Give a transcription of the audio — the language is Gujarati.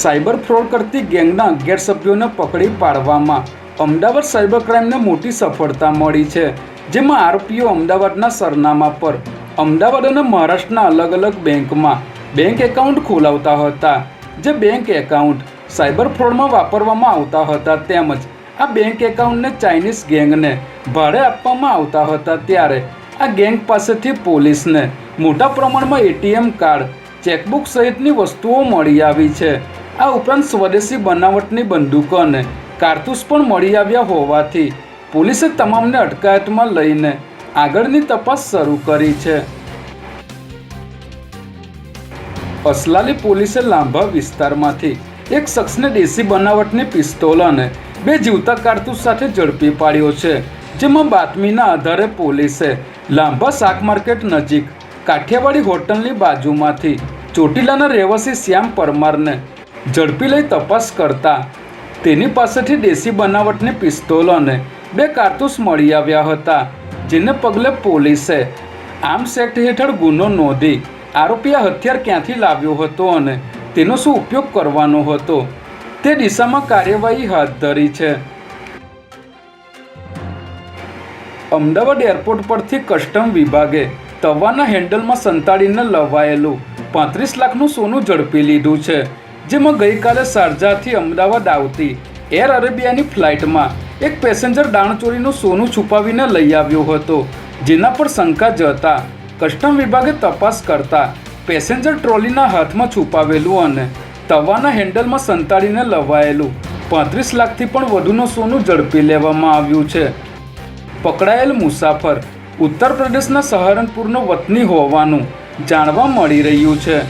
સાયબર ફ્રોડ કરતી ગેંગના ગેરસભ્યોને પકડી પાડવામાં. અમદાવાદ સાયબર ક્રાઇમને મોટી સફળતા મળી છે, જેમાં આરોપીઓ અમદાવાદના સરનામા પર, અમદાવાદ અને મહારાષ્ટ્રના અલગ અલગ બેંકમાં બેંક એકાઉન્ટ ખોલાવતા હતા. જે બેંક એકાઉન્ટ સાયબર ફ્રોડમાં વાપરવામાં આવતા હતા તેમજ આ બેંક એકાઉન્ટને ચાઇનીઝ ગેંગને ભાડે આપવામાં આવતા હતા ત્યારે આ ગેંગ પાસેથી પોલીસને મોટા પ્રમાણમાં એટીએમ કાર્ડ, ચેકબુક સહિતની વસ્તુઓ મળી આવી છે. આ ઉપરાંત સ્વદેશી બનાવટની બંદૂકો અને કારતૂસ પણ મળી આવ્યા હોવાથી પોલીસે તમામને અટકાયતમાં લઈને આગળની તપાસ શરૂ કરી છે. અસલાલી પોલીસે લાંભા વિસ્તારમાંથી એક શખ્સને દેશી બનાવટની પિસ્તોલ અને બે જીવતા કારતૂસ સાથે ઝડપી પાડ્યો છે, જેમાં બાતમીના આધારે પોલીસે લાંભા શાક માર્કેટ નજીક કાઠિયાવાડી હોટલની બાજુમાંથી ચોટીલાના રહેવાસી શ્યામ પરમારને ઝડપી લઈ તપાસ કરતા તેની પાસેથી દેશી બનાવટની પિસ્તોલ અને બે કારતૂસ મળી આવ્યા હતા, જેને પગલે પોલીસે આર્મ્સ એક્ટ હેઠળ ગુનો નોંધી આરોપીએ હથિયાર ક્યાંથી લાવ્યો હતો અને તેનો શું ઉપયોગ કરવાનો હતો, તે દિશામાં કાર્યવાહી હાથ ધરી છે. અમદાવાદ એરપોર્ટ પરથી કસ્ટમ વિભાગે તવાના હેન્ડલમાં સંતાડીને લવાયેલું પાંત્રીસ લાખનું સોનું ઝડપી લીધું છે. જેમાં ગઈકાલે શારજાથી અમદાવાદ આવતી એર અરેબિયાની ફ્લાઇટમાં એક પેસેન્જર દાણચોરીનું સોનું છુપાવીને લઈ આવ્યો હતો, જેના પર શંકા જતા કસ્ટમ વિભાગે તપાસ કરતા પેસેન્જર ટ્રોલીના હાથમાં છુપાવેલું અને તવાના હેન્ડલમાં સંતાડીને લવાયેલું. પાંત્રીસ લાખથી પણ વધુનું સોનું ઝડપી લેવામાં આવ્યું છે. પકડાયેલ મુસાફર ઉત્તર પ્રદેશના સહારનપુરનો વતની હોવાનું જાણવા મળી રહ્યું છે.